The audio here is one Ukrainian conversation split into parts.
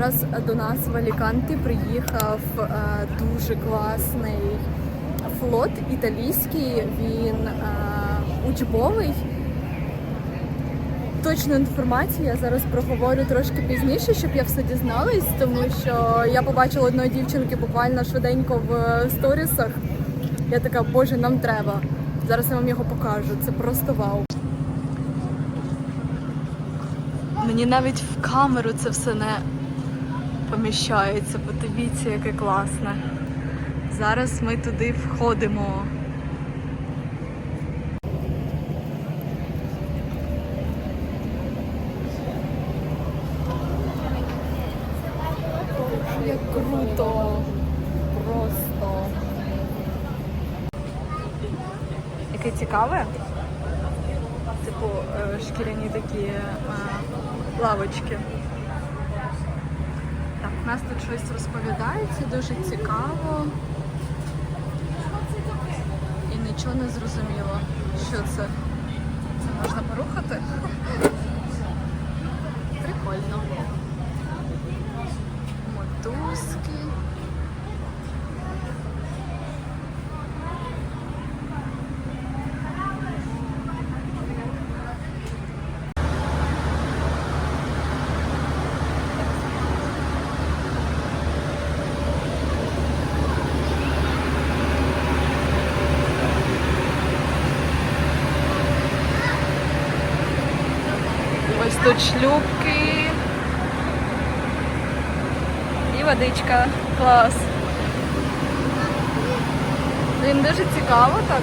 Зараз до нас в Аліканти приїхав е, дуже класний флот італійський. Він е, учбовий. Точну інформацію я зараз проговорю трошки пізніше, щоб я все дізналась, тому що я побачила одної дівчинки буквально швиденько в сторісах. Я така, боже, нам треба. Зараз я вам його покажу. Це просто вау. Мені навіть в камеру це все не поміщається. Подивіться, яке класне. Зараз ми туди входимо. Як круто! Просто. Яке цікаве. Типу е, шкіряні такі е, лавочки. Нас тут щось розповідається, дуже цікаво. І нічого не зрозуміло, що це. Це можна порухати? Прикольно. Мотузки. Ось тут шлюпки. І водичка. Клас. Блін, дуже цікаво так.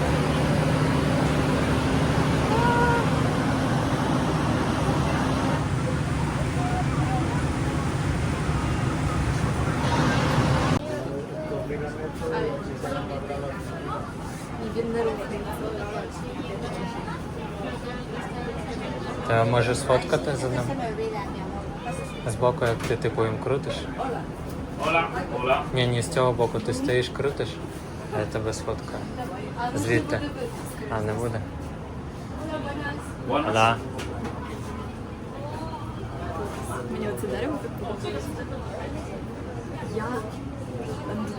Він не рухається. Та може сфоткати за ним? Збоку, як ти типу їм крутиш? Ні, ні, з цього боку ти стоїш, крутиш, а я тебе сфоткаю. Звідти. А, не буде? Да. Мені оце дерево так подобається. Я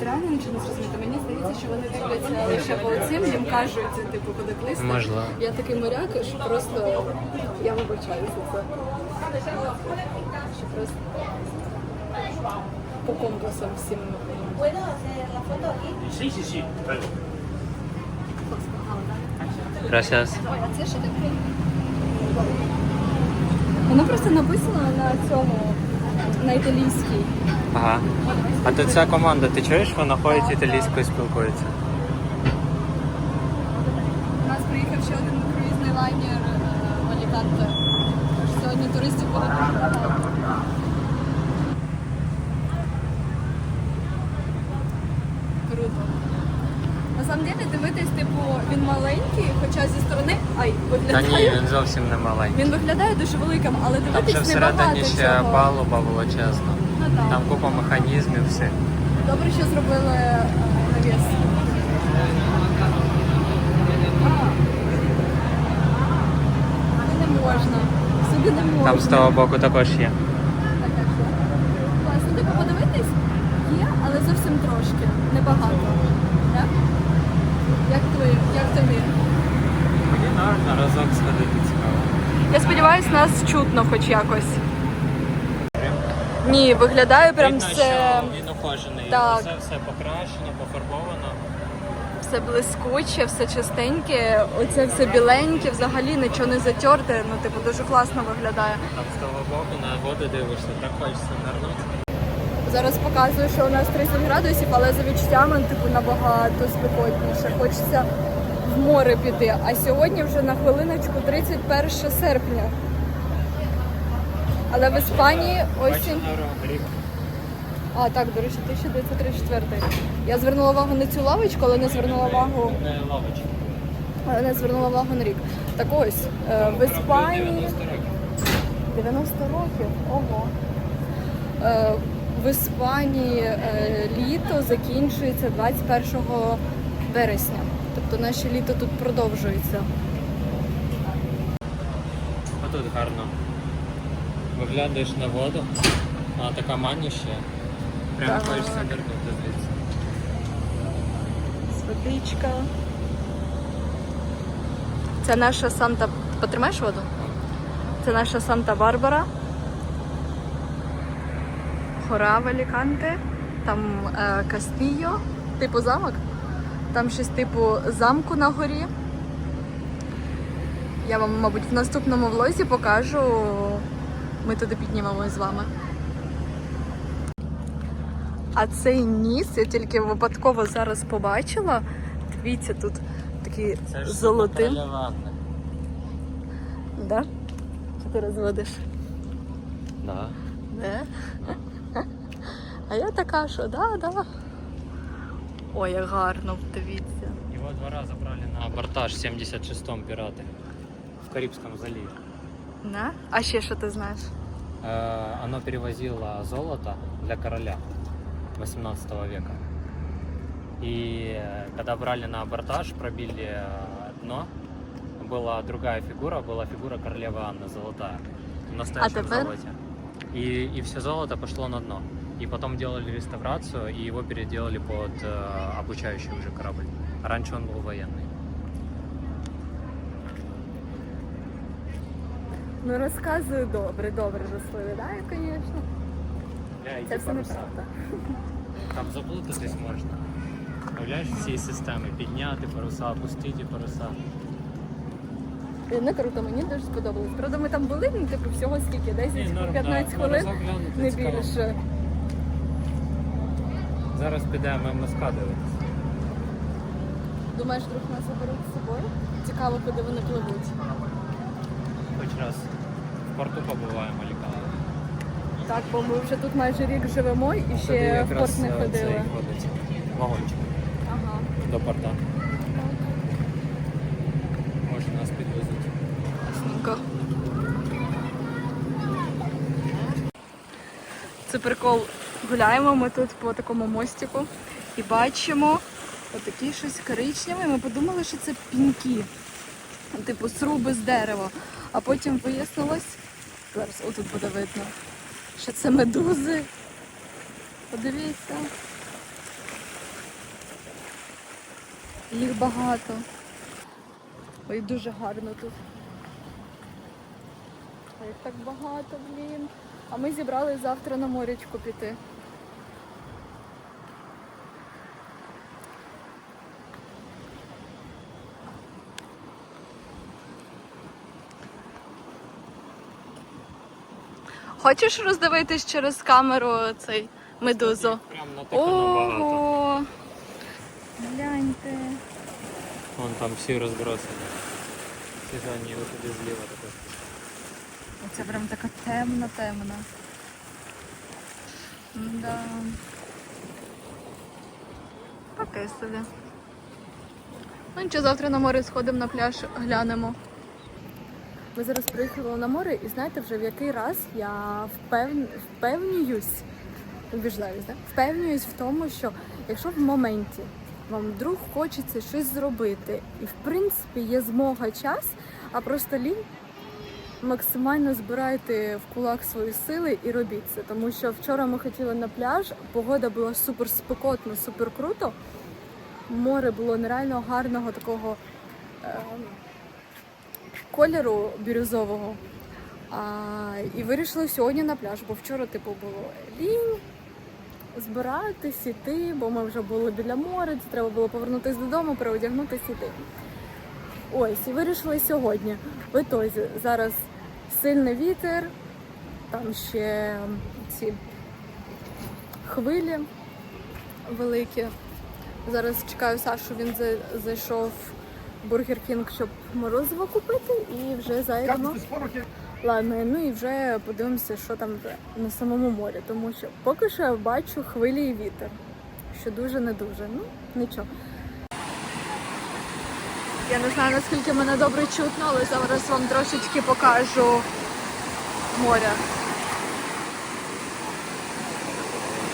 реально нічого не зрозуміти. Мені здається, що вони дивляться лише по цим, їм кажуть, типу, куди клисти. Можливо. Я такий моряк, що просто я вибачаюся це. Що просто по компасам всім. Gracias. Це що таке? Воно просто написано на цьому, на італійській. Ага. А то ця команда, ти чуєш, вона ходить італійською спілкується. У нас приїхав ще один круїзний лайнер е, в Аліканте. Сьогодні туристів дуже багато. Круто. На самом деле дивитись, типу, він маленький. Ай, Та виглядає. ні, він зовсім не маленький. Він виглядає дуже великим, але Там дивитись ще небагато всередині ще цього. палуба величезна. Ну, так. Там купа механізмів всіх. Добре, що зробили е, навіс. Сюди не можна. Сюди не можна. Там з того боку також є. Так, так, так. Класно, типу подивитись є, але зовсім трошки, небагато. Так? Як тобі? Як тобі? На разок сходити цікаво. Я сподіваюся, нас чутно хоч якось. Ні, виглядає прям Видно, все, що він ухожений. Так. Все, все покращено, пофарбовано. все блискуче, все чистеньке, оце все біленьке, взагалі нічого не затерте, ну типу дуже класно виглядає. Там з того боку на воду дивишся, так хочеться нирнути. Зараз показую, що у нас 30 градусів, але за відчуттями типу набагато спекотніше. Хочеться в море піти. А сьогодні вже на хвилиночку 31 серпня. Але в Іспанії осінь. А, так, до речі, 1934. Я звернула увагу на цю лавочку, але не звернула увагу, але не звернула увагу на рік. Так ось, е, в Іспанії 90 років. Ого. Е, В Іспанії е, літо закінчується 21 вересня. Тобто наше літо тут продовжується. А тут гарно. Виглядаєш на воду, Вона така маняща. Прямо Так. хочеться нирнути звідси. Водичка. Це наша Санта. Потримаєш воду? Це наша Санта-Барбара. Гора в Аліканте. Там е, Кастійо, типу замок. Там щось типу замку на горі. Я вам, мабуть, в наступному влозі покажу. Ми туди піднімемо з вами. А цей ніс я тільки випадково зараз побачила. Дивіться, тут такий Це ж золотим. Да? Що ти розводиш? Да. Не? А я така, що да, да. Ой, як гарно, дивіться. Его два раза брали на абортаж в 76-м пираты в Карибском заливе. Не? А ще що ти знаєш? Э, Оно перевозило золото для короля 18 века. И э, когда брали на абортаж, пробили э, дно, была другая фигура, была фигура королевы Анны золотая в настоящем А теперь? золоте. И, и все золото пошло на дно. И потом делали реставрацию, и его переделали под э, обучающий уже корабль. Раньше он был военный. Ну розказую добре, добре розповідаю, звісно. Це все неправда. Там заплутатись можна. Уявляєш всі системи, підняти паруса, опустити паруса. І Не круто, мені дуже сподобалось. Правда, ми там були, ну, типу, всього скільки? 10-15 хвилин, не більше. Зараз підемо МСК дивитися. Думаєш, вдруг нас заберуть з собою? Цікаво, куди вони пливуть. Хоч раз в порту побуваємо лікарні. Так, бо ми вже тут майже рік живемо і ще в порт не ходили. е, ходить вагончик Ага. до порта. Може нас підвезуть. Ясненько. Це прикол. Гуляємо ми тут по такому мостику і бачимо отакі щось коричневе. Ми подумали, що це піньки, типу сруби з дерева. А потім вияснилось, зараз отут буде видно, що це медузи. Подивіться. Їх багато. Ой, дуже гарно тут. А їх так багато, блін. А ми зібрали завтра на морячку піти. Хочеш роздивитись через камеру цей медузу? Прям на багато. Ого! Гляньте. Вон там всі розбросані. Ці задні виходи зліва також. Оце прям така темна, темна. Да. Таке собі. Ну нічого, завтра на море сходимо на пляж, глянемо. Ми зараз приїхали на море і знаєте вже в який раз я впевн... впевнююсь, убіждаюсь, да? впевнююсь в тому, що якщо в моменті вам вдруг хочеться щось зробити, і в принципі є змога час, а просто лінь, максимально збирайте в кулак свої сили і робіть це. Тому що вчора ми хотіли на пляж, погода була супер спекотна, супер круто. Море було нереально гарного такого е, кольору бірюзового. А, і вирішили сьогодні на пляж, бо вчора, типу, було лінь збиратись, іти, бо ми вже були біля моря, це треба було повернутися додому, переодягнутися іти. Ось, і вирішили сьогодні. В ітозі зараз сильний вітер, там ще ці хвилі великі. Зараз чекаю Сашу, він зайшов в Бургер Кінг, щоб морозиво купити, і вже зайдемо. Ладно, ну і вже подивимося, що там на самому морі, тому що поки що я бачу хвилі і вітер, що дуже не дуже. Ну, нічого. Я не знаю, наскільки мене добре чутно, але зараз вам трошечки покажу моря.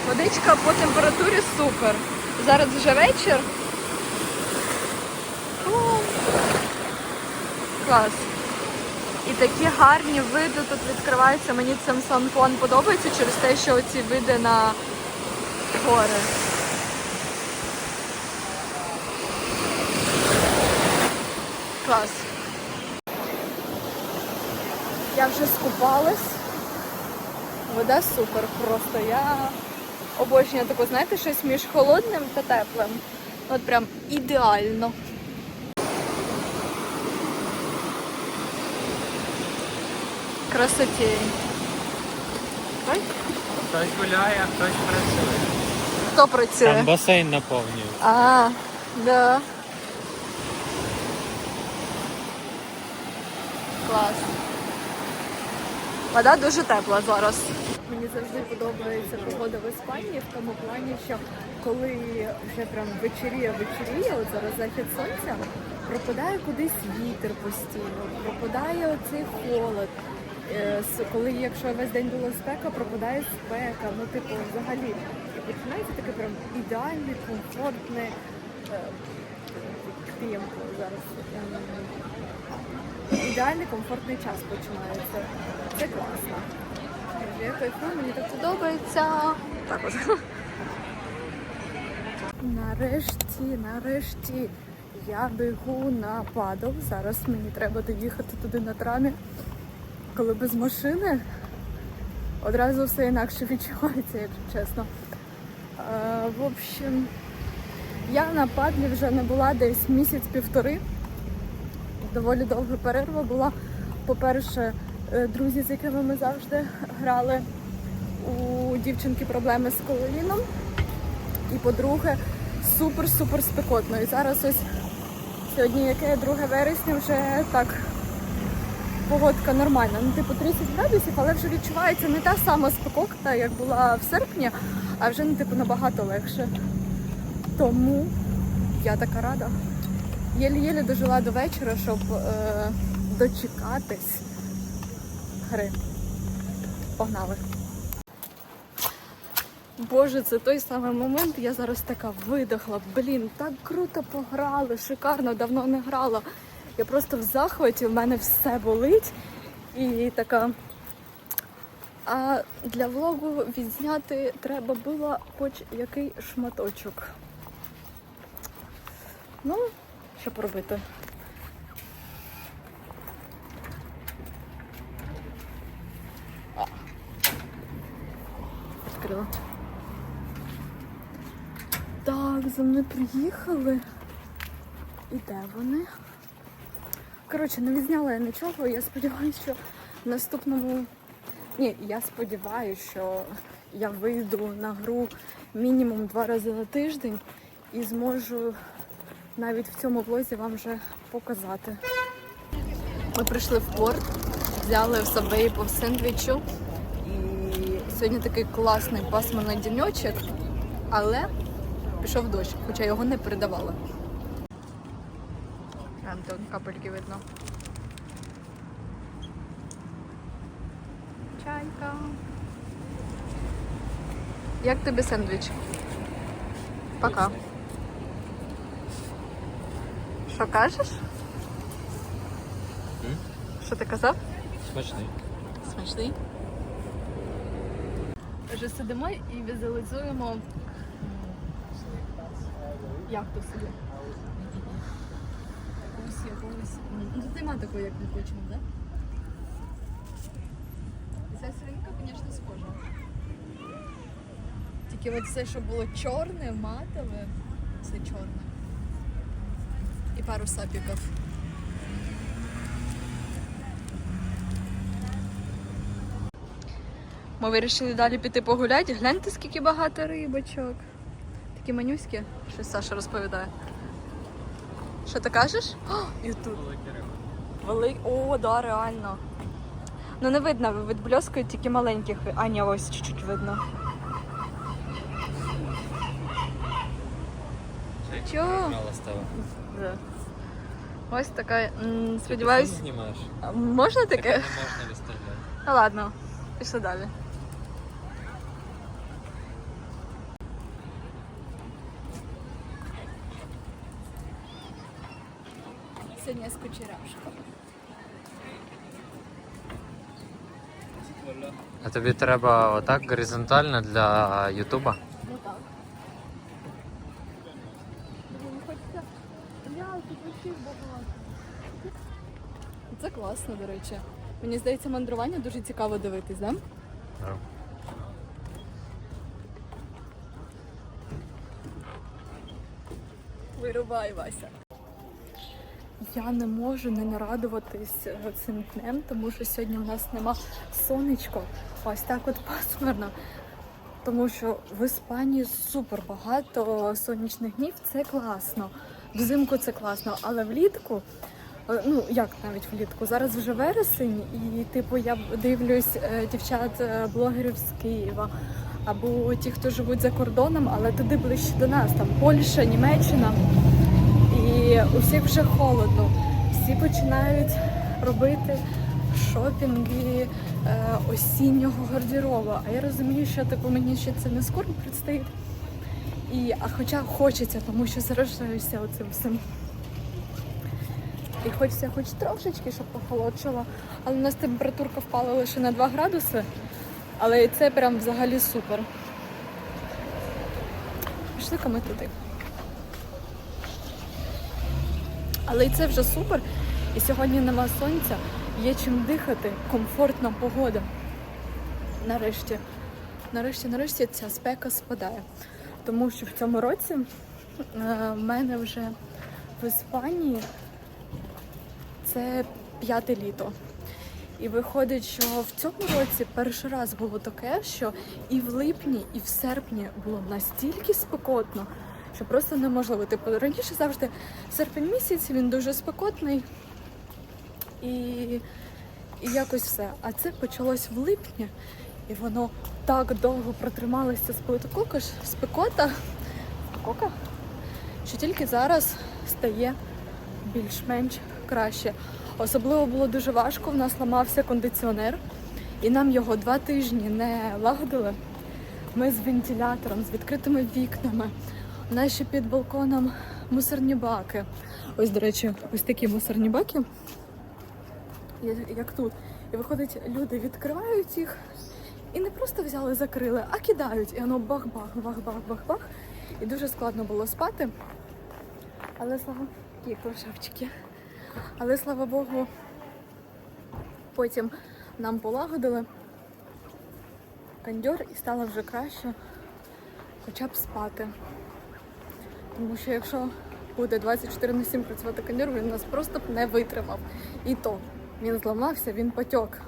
Водичка по температурі супер. Зараз вже вечір. Клас. І такі гарні види тут відкриваються. Мені цим Сан-Хуан подобається через те, що ці види на гори. Клас. Я вже скупалась. Вода супер просто. Я обожнюю таку, знаєте, щось між холодним та теплим. От прям ідеально. Красотень. Хтось гуляє, а хтось працює. Хто працює? Там басейн наповнюють. А, да. Клас. Вода дуже тепла зараз. Мені завжди подобається погода в Іспанії в тому плані, що коли вже прям вечеріє, вечеріє, от зараз захід сонця, пропадає кудись вітер постійно, пропадає оцей холод. Е, Коли якщо весь день була спека, пропадає спека. Ну, типу, взагалі починається таке прям ідеальне, комфортне е, зараз. Ідеальний комфортний час починається. Це класно. Я кайфую, мені так подобається. Так. Нарешті, нарешті я бігу на падл. Зараз мені треба доїхати туди на трамі. Коли без машини одразу все інакше відчувається, якщо чесно. Е, в общем, я на падлі вже не була десь місяць-півтори. Доволі довга перерва була. По-перше, е, друзі, з якими ми завжди грали у дівчинки проблеми з коліном. І по-друге, супер-супер спекотно. І зараз ось сьогодні яке 2 вересня вже так погодка нормальна. Ну, типу 30 градусів, але вже відчувається не та сама спекотна, як була в серпні, а вже ну, типу, набагато легше. Тому я така рада. Єлі-єлі дожила до вечора, щоб е, дочекатись гри. Погнали. Боже, це той самий момент. Я зараз така видохла. Блін, так круто пограли, шикарно, давно не грала. Я просто в захваті, в мене все болить. І така. А для влогу відзняти треба було хоч який шматочок. Ну, що поробити. Відкрила. Так, за мною приїхали. І де вони? Коротше, не відзняла я нічого. Я сподіваюся, що в наступному. Ні, я сподіваюся, що я вийду на гру мінімум два рази на тиждень і зможу навіть в цьому влозі вам вже показати. Ми прийшли в порт, взяли в Сабвеї по сендвічу. І сьогодні такий класний пасмурний діньочок, але пішов дощ, хоча його не передавали. Там тут капельки видно. Чайка. Як тобі сендвіч? Пока. Що кажеш? Що ти казав? Смачний. Смачний. Вже сидимо і візуалізуємо м, яхту собі. Ось якогось. Ну тут нема такої, як ми хочемо, так? Ця свинка, звісно, схожа. Тільки от все, що було чорне, матове, це чорне. Пару сапіків. Ми вирішили далі піти погуляти. Гляньте, скільки багато рибочок. Такі манюські, щось Саша розповідає. Що ти кажеш? О, і тут. Велик... О, да, реально. Ну не видно, відбльоскують тільки маленьких. А, ні, ось чуть-чуть видно. Чого? Мало стало. Да. Ось така, сподіваюсь. Ти знімаєш. Можна таке? Таке не можна виставляти. Ну ладно, пішли далі. Сьогодні з кучерявшка. А тобі треба отак горизонтально для Ютуба? Ну так. Це класно, до речі. Мені здається, мандрування дуже цікаво дивитись, да? Так. Вирубай, Вася. Я не можу не нарадуватись е, цим днем, тому що сьогодні в нас нема сонечко. Ось так от пасмурно. Тому що в Іспанії супер багато сонячних днів, це класно. Взимку це класно, але влітку, е, ну як навіть влітку, зараз вже вересень, і типу я дивлюсь е, дівчат е, з Києва або ті, хто живуть за кордоном, але туди ближче до нас, там Польща, Німеччина. І у всіх вже холодно. Всі починають робити шопінги осіннього гардеробу. А я розумію, що типу мені ще це не скоро предстоїть. І, а хоча хочеться, тому що заражаюся оцим всім. І хочеться хоч трошечки, щоб похолодшало. Але у нас температурка впала лише на 2 градуси. Але це прям взагалі супер. Пішли-ка ми туди. Але і це вже супер. І сьогодні нема сонця, є чим дихати, комфортна погода. Нарешті, нарешті, нарешті ця спека спадає. Тому що в цьому році е, в мене вже в Іспанії це п'яте літо. І виходить, що в цьому році перший раз було таке, що і в липні, і в серпні було настільки спекотно, що просто неможливо. Типу, раніше завжди серпень місяць, він дуже спекотний. І, і якось все. А це почалось в липні, і воно так довго протрималося спекока, спекота, спекока, що тільки зараз стає більш-менш краще. Особливо було дуже важко, в нас ламався кондиціонер, і нам його два тижні не лагодили. Ми з вентилятором, з відкритими вікнами. У нас ще під балконом мусорні баки. Ось, до речі, ось такі мусорні баки, як тут. І виходить, люди відкривають їх і не просто взяли, закрили, а кидають. І воно бах-бах, бах-бах-бах-бах. І дуже складно було спати. Але слава які кружавчики. Але слава Богу, потім нам полагодили кондьор і стало вже краще хоча б спати. Тому що якщо буде 24 на 7 працювати кондьор, він нас просто б не витримав. І то він зламався, він потік.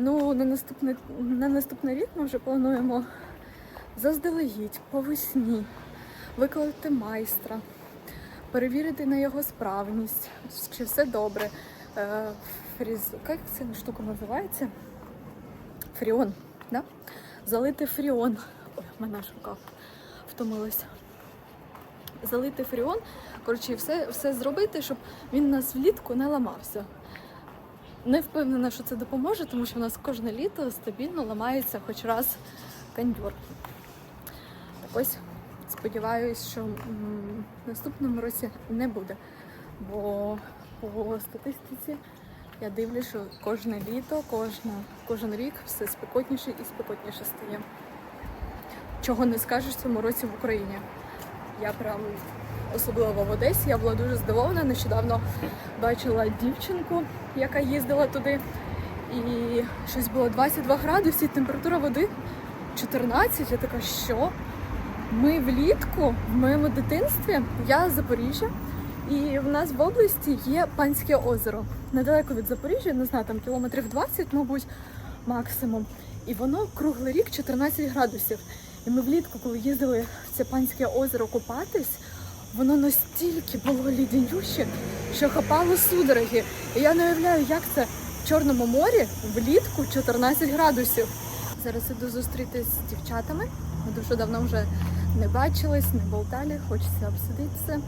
Ну, на наступний, на наступний рік ми вже плануємо заздалегідь, по весні, викликати майстра, перевірити на його справність, чи все добре. Е, Фріз... Як ця штука називається? Фріон, да? Залити фріон. Ой, мене аж рука втомилася. Залити фріон, коротше, все, все зробити, щоб він у нас влітку не ламався. Не впевнена, що це допоможе, тому що в нас кожне літо стабільно ламається хоч раз кондьор. Так ось сподіваюсь, що в наступному році не буде. Бо по статистиці я дивлюсь, що кожне літо, кожна, кожен рік все спекотніше і спекотніше стає. Чого не скажеш в цьому році в Україні. Я прям особливо в Одесі, я була дуже здивована. Нещодавно бачила дівчинку, яка їздила туди, і щось було 22 градуси, температура води 14. Я така, що? Ми влітку в моєму дитинстві, я з Запоріжжя, і в нас в області є панське озеро. Недалеко від Запоріжжя, не знаю, там кілометрів 20, мабуть, максимум. І воно круглий рік 14 градусів. І ми влітку, коли їздили в це панське озеро купатись, воно настільки було лідянюще, що хапало судороги. І я не уявляю, як це в Чорному морі влітку 14 градусів. Зараз іду зустрітись з дівчатами. Ми дуже давно вже не бачились, не болтали, хочеться обсудитися.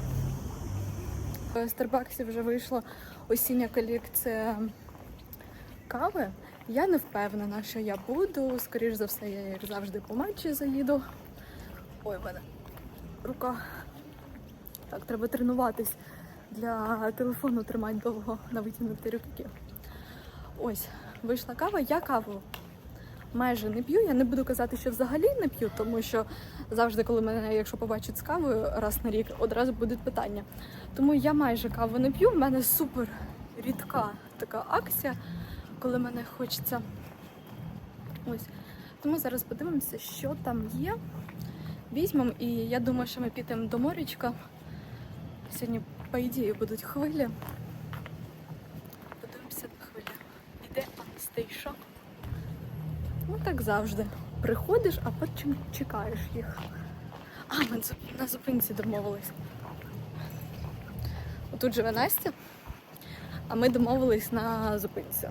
В Старбаксі вже вийшла осіння колекція кави. Я не впевнена, що я буду. Скоріш за все, я як завжди по матчі заїду. Ой, в мене рука. Так, треба тренуватись для телефону тримати довго на витягнути руки. Ось, вийшла кава. Я каву майже не п'ю. Я не буду казати, що взагалі не п'ю, тому що завжди, коли мене, якщо побачать з кавою раз на рік, одразу будуть питання. Тому я майже каву не п'ю. В мене супер рідка така акція, коли мене хочеться. Ось. Тому зараз подивимося, що там є. Візьмемо, і я думаю, що ми підемо до морячка. Сьогодні, по ідеї, будуть хвилі. Подивимося на хвилі. Іде Анастейша. Ну так завжди. Приходиш, а потім чекаєш їх. А, ми на зупинці домовились. Отут живе Настя, а ми домовились на зупинці.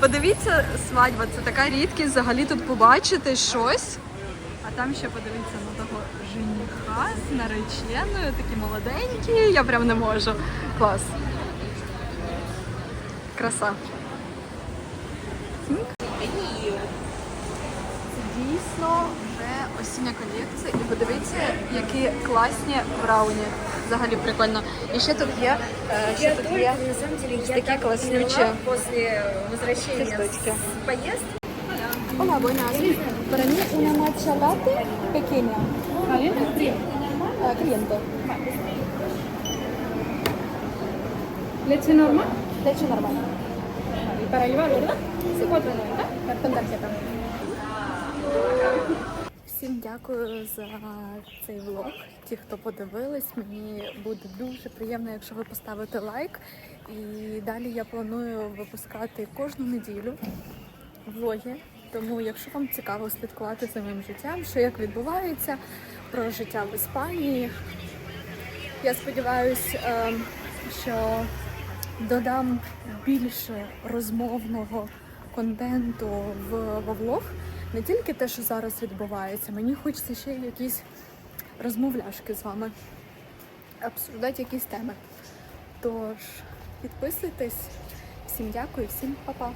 Подивіться, свадьба це така рідкість взагалі тут побачити щось. А там ще подивіться жениха з нареченою, такі молоденькі. Я прям не можу. Клас. Краса. Це дійсно вже осіння колекція. І подивіться, які класні брауні. Взагалі прикольно. І ще тут є, е, ще тут є на самом деле, я такие так класснючие. поняла после возвращения Листочки. с поездки. Hola, buenas. Para mí una matcha latte pequeña. Ah, cliente. Leche normal Leche normal. y para llevar, ¿verdad? Sí, 4.90. Con tarjeta. Всім дякую за цей влог. Ті, хто подивились, мені буде дуже приємно, якщо ви поставите лайк. І далі я планую випускати кожну неділю влоги. Тому, якщо вам цікаво слідкувати за моїм життям, що як відбувається, про життя в Іспанії, я сподіваюся, що додам більше розмовного контенту в, влог. Не тільки те, що зараз відбувається, мені хочеться ще якісь розмовляшки з вами, обсуждати якісь теми. Тож підписуйтесь, всім дякую, всім па-па.